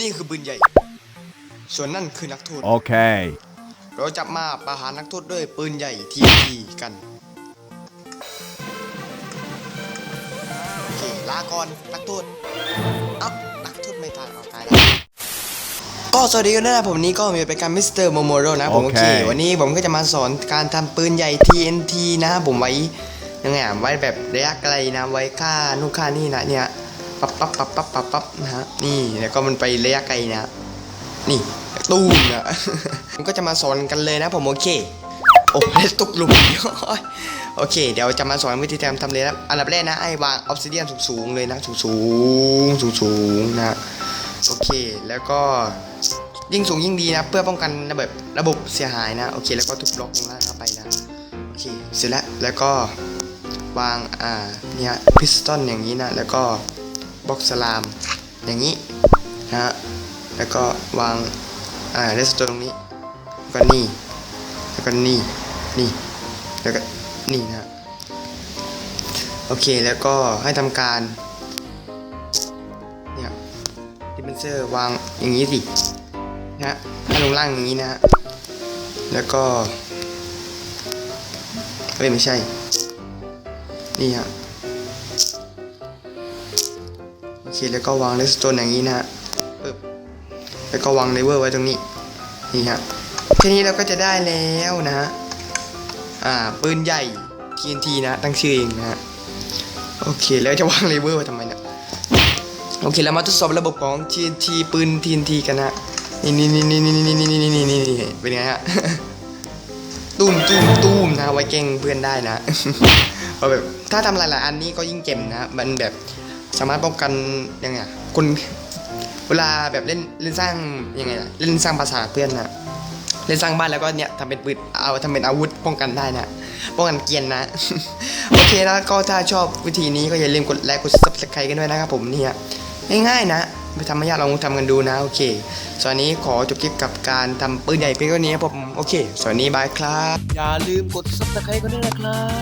นี่คือปืนใหญ่ ส่วนนั่นคือนักโทษ Okay. เราจะมาประหารนักโทษด้วยปืนใหญ่ทีทีกันโอเคลาก่อนนักโทษเอ้านักโทษไม่ตายเอาตายแล้วก็สวัสดีกันด้วยนะผมวันนี้ก็มีเป็นการมิสเตอร์โมโมโรนะผมโอโอเคเค วันนี้ผมก็จะมาสอนการทำปืนใหญ่ TNT นะผมไว้ยังไงอะไว้แบบระยะไกลนะไว้ฆ่านู่นฆ่านี่นะเนี่ย ปั๊บปั๊บปั๊บปั๊บปั๊บปั๊บนะฮะนี่แล้วก็มันไประยะไกลนะนี่ตู้มนะผมก็จะมาสอนกันเลยนะผมโอเคโอ้ยตกหลุมโอเค เดี๋ยวจะมาสอนวิธีการทำเลยนะอันดับแรกนะไอ้วางออฟซิเดียนสูงๆเลยนะสูงสูงสูงสูงนะโอเคแล้วก็ยิ่งสูงยิ่งดีนะ เพื่อป้องกันระบบระบบเสียหายนะโอเคแล้วก็ทุบบล็อกลงล่างเข้าไปนะโอเคเสร็จแล้วแล้วก็วางอ่าเนี่ยพิสตอนอย่างนี้นะแล้วก็ บล็อกสลาม อย่างนี้นะฮะแล้วก็วางอ่าเลสโตตรงนี้แล้วก็นี่แล้วก็นี่นี่แล้วก็นี่นะโอเคแล้วก็ให้ทำการเนี่ยดิเบนเซอร์วางอย่างนี้สินะฮะให้ลงล่างอย่างนี้นะฮะแล้วก็เฮ้ยไม่ใช่ นี่ฮะ โอเคแล้วก็วางเลสโตนอย่างนี้นะฮะปึ๊บแล้วก็วางเลเวอร์ไว้ตรงนี้นี่ฮะทีนี้เราก็จะได้แล้วนะฮะอ่าปืนใหญ่ TNT นะตั้งชื่อเองนะฮะโอเคแล้วจะวางเลเวอร์ไว้ทำไมเนี่ยโอเคเรามาทดสอบระบบของ TNT ปืน TNT กันนะนี่นี่นี่นี่นี่นี่นี่นี่นี่นี่นี่เป็นไงฮะตุ้มตุ้มตุ้มนะไว้แกล้งเพื่อนได้นะเพราะแบบถ้าทำหลายๆอันนี้ก็ยิ่งเจ็บนะมันแบบ สามารถป้องกันยังไงอะคนเวลาแบบเล่นเล่นสร้างยังไงเล่นสร้างภาษาเพื่อนนะเล่นสร้างบ้านแล้วก็เนี่ยทำเป็นปืนเอาทำเป็นอาวุธป้องกันได้นะป้องกันเกียนนะ โอเคแล้วก็ถ้าชอบวิธีนี้ก็อย่าลืมกดไลค์กด subscribe กันด้วยนะครับผมเนี่ยง่ายๆนะไม่ทำไม่ยากลองทำกันดูนะ โอเคส่วนนี้ขอจบคลิปกับการทำปืนใหญ่เพียงเท่านี้ครับผมโอเคส่วนนี้บายครับ อย่าลืมกด subscribe กันด้วยนะครับ